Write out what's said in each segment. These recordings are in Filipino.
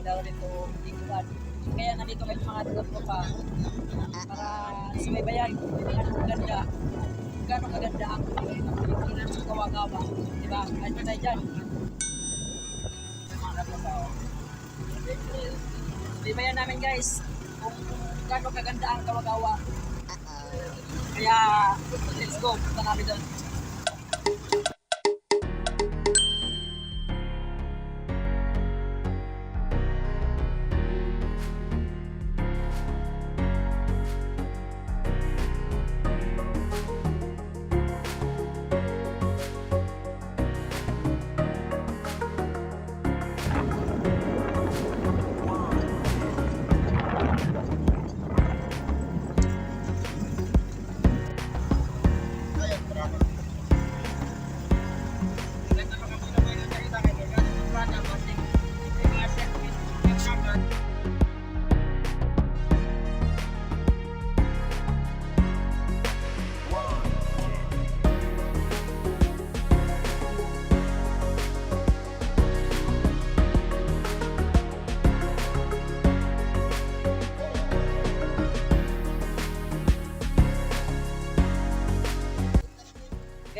guys sa Kawa-Kawa. Sabi nila maganda rin ito lingkuan. Kaya nandito kami mga taga pa para sumaybayan kung gaano kaganda kung gaano kaganda ang Pilipinas sa Kawa-Kawa. Diba? Ano tayo dyan? Mga tropa, oh. Sumaybayan namin guys kung gaano kaganda ang Kawa-Kawa. Kaya let's go. Punta kami doon.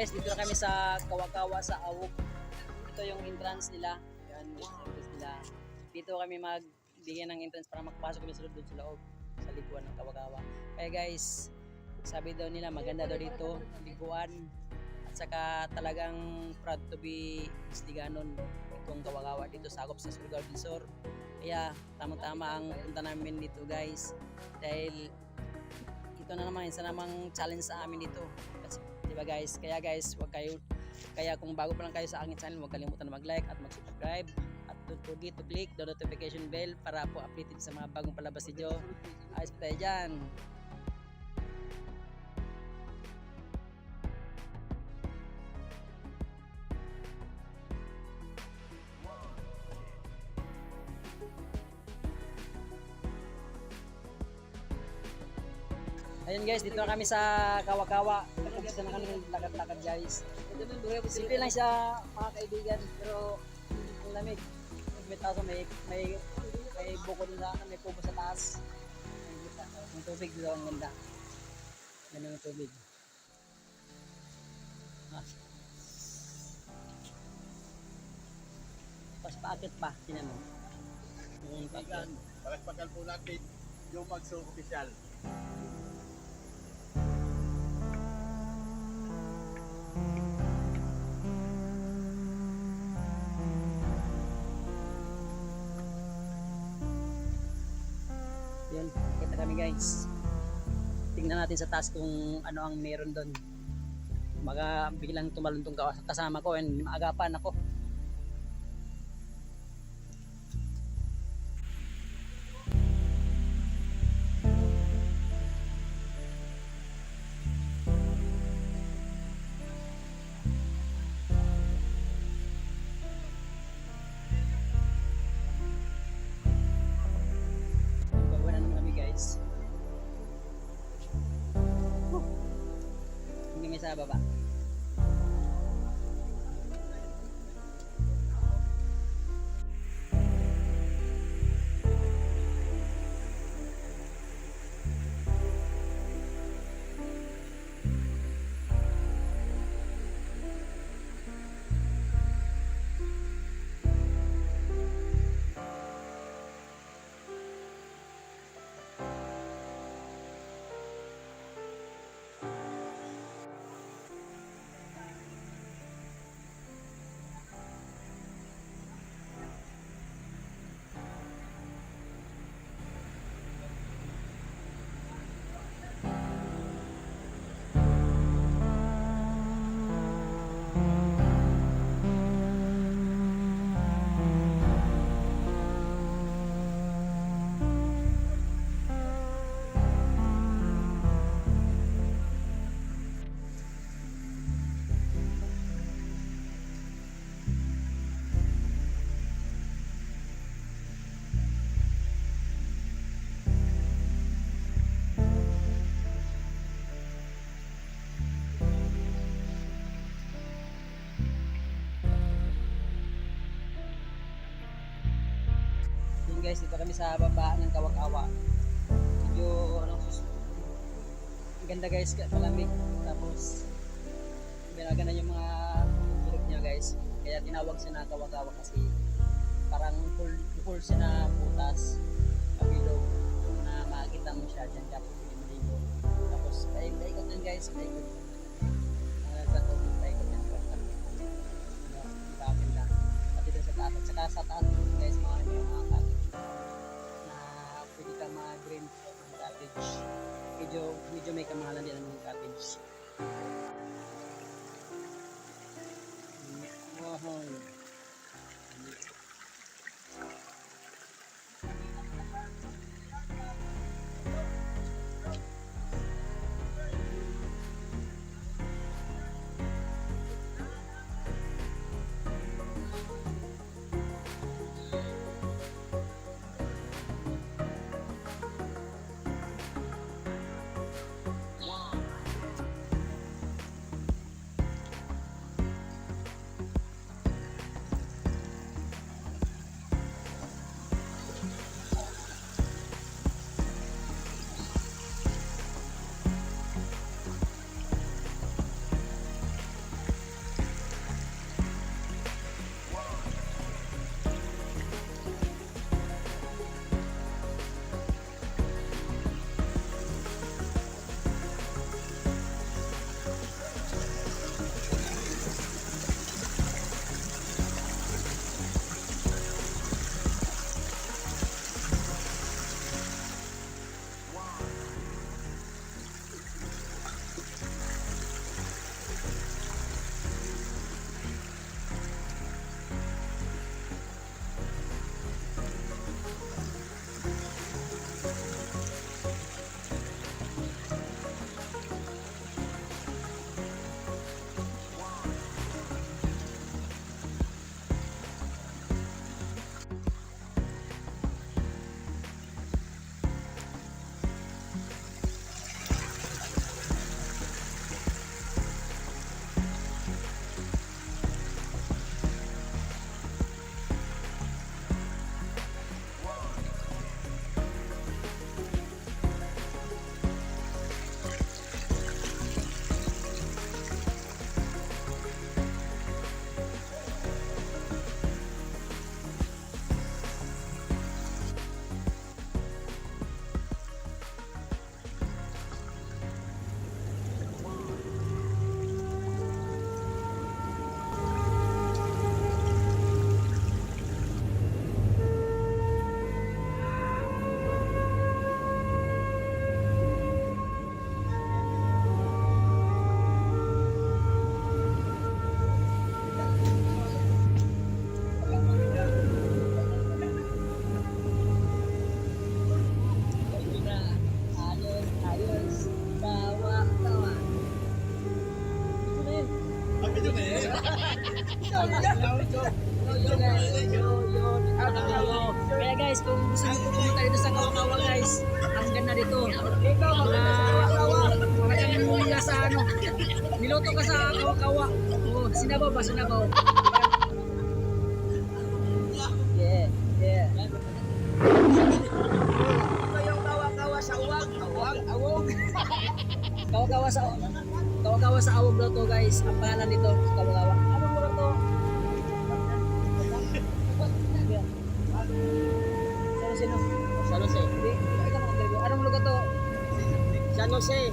Guys, dito na kami sa Kawakawa sa Awog. Ito yung entrance nila. Yan, yung entrance nila. Dito kami magbigyan ng entrance para makapasok kami sa loob sa loob sa liguan ng Kawakawa. Kaya guys, sabi daw nila maganda daw dito, liguan. At saka talagang proud to be Isliganon itong Kawakawa dito sa Surigao del Sur. Kaya tamang-tama ang punta namin dito guys. Dahil ito na naman, isa namang challenge sa amin dito. Kasi, ba guys? Kaya guys, wag kayo, kaya kung bago pa lang kayo sa aking channel, huwag kalimutan na mag-like at mag-subscribe. At don't forget to click the notification bell para po updated sa mga bagong palabas video. Ayos pa dyan. Ayun guys, dito na kami sa Kawa-Kawa. Tapos na kami lakad-lakad guys. Simple lang siya mga kaibigan, pero ang lamig. May taas may may may buko din sa may kubo sa taas. Ang tubig dito ang ganda. Ganda ng tubig. Ah. Pas paakit pa, tinan mo. Yung Kaibigan, palagpagal po natin yung magso kami guys. Tingnan natin sa taas kung ano ang meron doon. Baka biglang tumalon tong kasama ko and maagapan ako. Hindi may guys, dito kami sa baba ng Kawakawa. Medyo ano sus ang ganda guys, malamig. Tapos binaga na yung mga tulog niya guys. Kaya tinawag siya na Kawakawa kasi parang full, full siya na butas kabilog na makikita mo siya dyan kapag pinimaligo. Tapos paik paikot yan guys, paikot. Uh, to, paikot yan. Ano. Pati doon sa taas. At saka sa taas ng cottage. Medyo, medyo may kamahalan din ang mga cottage. Wow. Kaya guys, kung gusto niyo pumunta dito sa Kawakawa guys, ang ganda dito. Parang mo ka sa ano, niluto ka sa Kawakawa. Oh, sinabaw ba, sinabaw? Yeah, yeah. kawa-kawa sa uwag, awag, awog. Sa Kawakawa sa awog daw to guys. Ang pangalan nito, Kawakawa. Jose.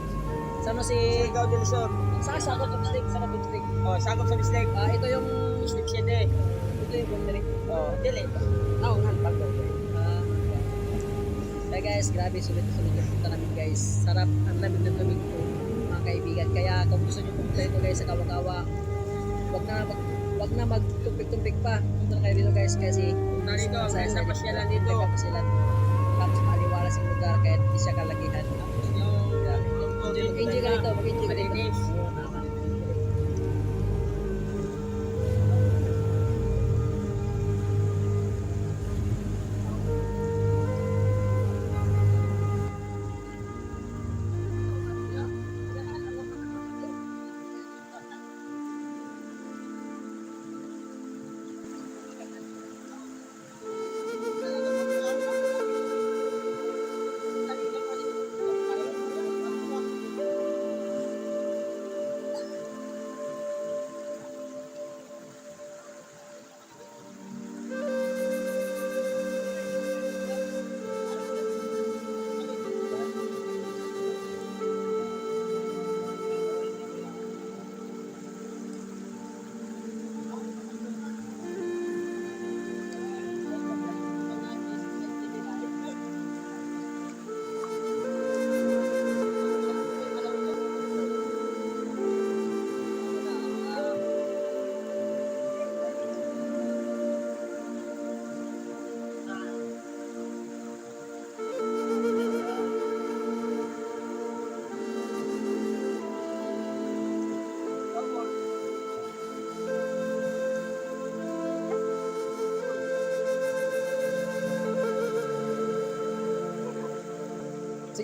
Saan si... Sigaw del Sur. Sa Sakop District? Sakop District. Oh, sakop sa mistake. Ah, ito yung... District 7. Ito yung boundary. Oh, dili. Oo, nga, bago. Ah, kaya guys, grabe sulit-sulit yung punta namin guys. Sarap, ang lamig ng lamig po mga kaibigan. Kaya kung gusto nyo pumunta guys sa Kawakawa, wag na mag wag na magtumpik-tumpik pa. Punta na kayo dito guys kasi Punta dito, sa pasyalan dito. Pasyalan. Tapos maliwalas yung lugar kahit hindi siya kalakihan. Mag-enjoy ka dito, mag-enjoy ka dito.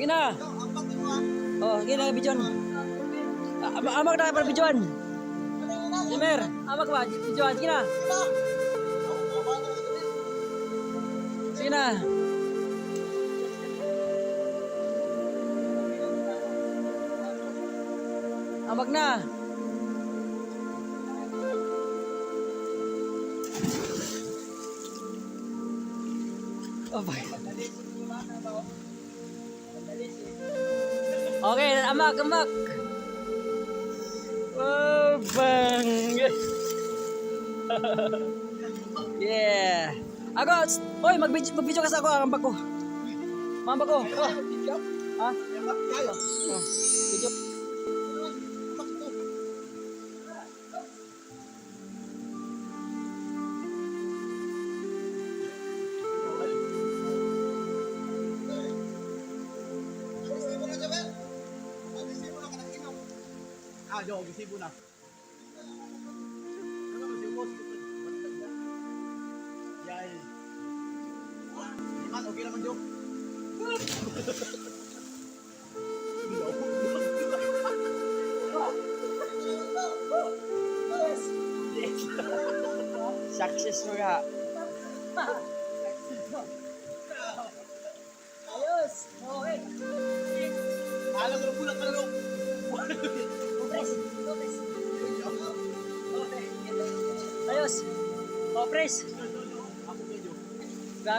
Sige na. Oh, sige na, Bijon. Ah, Am amag na para Bijon. Jimer, amag ba? Bijon, sige na. Sige na. Oh, bye. Okay, amak, amak. Oh, bang. yeah. Ako, oy, mag-video, mag-video ka sa ako, ang ko. Mamba ko. Oh. Ha? Oh. Video. Gisibo na. Ano ba sibo? Yay. Man, okay naman, Jo. Success mo ka.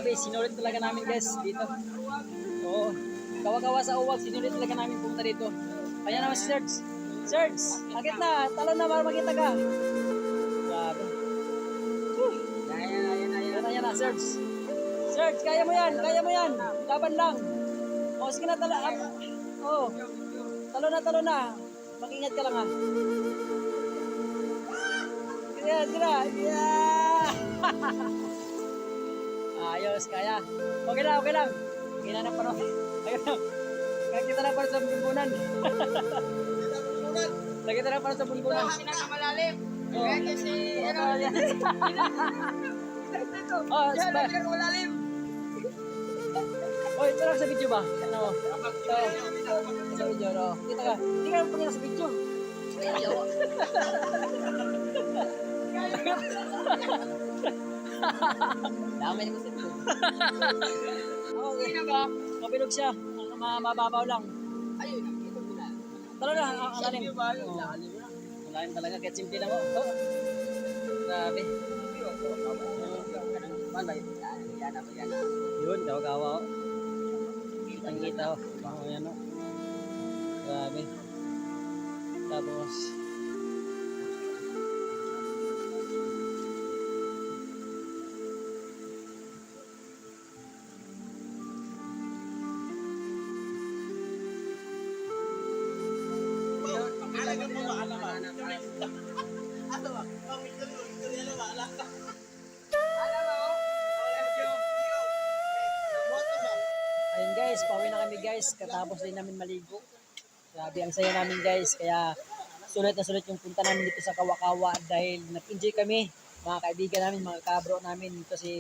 Grabe, sinulit talaga namin guys dito. Oo. Kawa-kawa sa uwag, sinulit talaga namin punta dito. Kaya naman si Serge. Serge, akit na. Talon na para makita ka. Grabe. Whew. Yan, yan, yan na, Serge. Serge, kaya mo yan, kaya mo yan. Laban lang. O, sige na, tala. Oo. Talo na, talo na. Mag-ingat ka lang ha. Sige na. Yeah! Ayos, kaya. Okay lang, okay lang. Okay na panahon. Ayun lang. Nakikita na para sa bunbunan. Nakikita na para sa bunbunan. Pinakamalalim. Oh. Kaya kasi, ano, Oh, dito. Oh, pinakamalalim. Oh, ito lang sa video ba? Ano? Ito. Sa video, no? Kita ka. Hindi ka pagkita sa video. Dami mo sa video. Okay na ba? Mabilog siya. Ang ma- mababaw lang. Ayun, ito mo na. Talo na, ang ang lalim. Oo. Lalim na. Malalim talaga, kahit simple lang. Oh. Grabe. Yun? Gawa-gawa. Kitang kita oh. Bango yan oh. Grabe. Tapos, guys, pauwi na kami guys. Katapos din namin maligo. Grabe, ang saya namin guys. Kaya, sulit na sulit yung punta namin dito sa Kawakawa dahil nag-enjoy kami. Mga kaibigan namin, mga kabro namin. Dito si.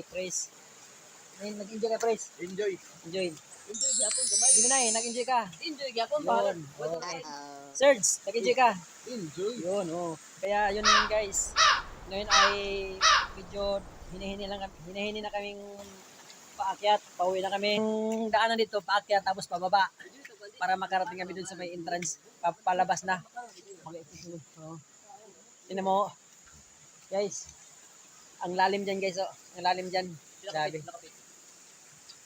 Ayun, Nag-enjoy ka, Pres. Enjoy. Enjoy. Enjoy gyapon gamay. Di mo na eh, nag-enjoy ka. Enjoy gyapon. Yun. Okay. Serge, nag-enjoy ka. Enjoy. Yun, oh. Kaya yun yun guys. Ngayon ay medyo hinihini lang kami, hinihini na kaming paakyat. Pauwi na kami. Yung daanan dito, paakyat tapos pababa. Para makarating kami dun sa may entrance. Pa- palabas na. Oh. Tingnan mo. Guys. Ang lalim dyan guys, oh. Ang lalim dyan. Grabe.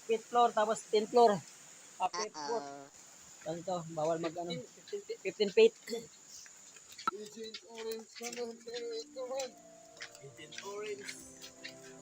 Fifth floor, tapos 10th floor. Ah, fifth floor. Ano to? Bawal mag ano. 15 feet. Agent Orange.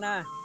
na.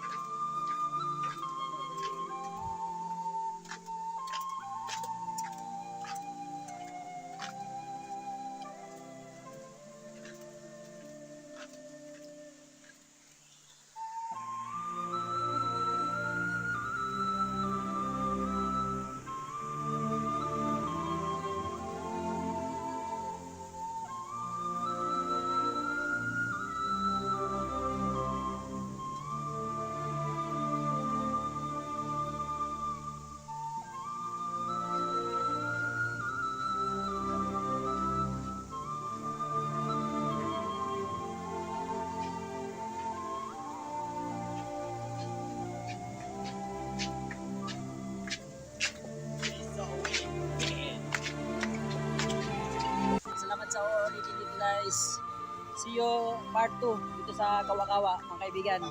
Part 2 dito sa Kawakawa, mga kaibigan.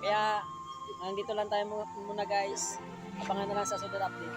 Kaya, hanggang lang tayo mu- muna guys. Abangan na lang sa sunod update.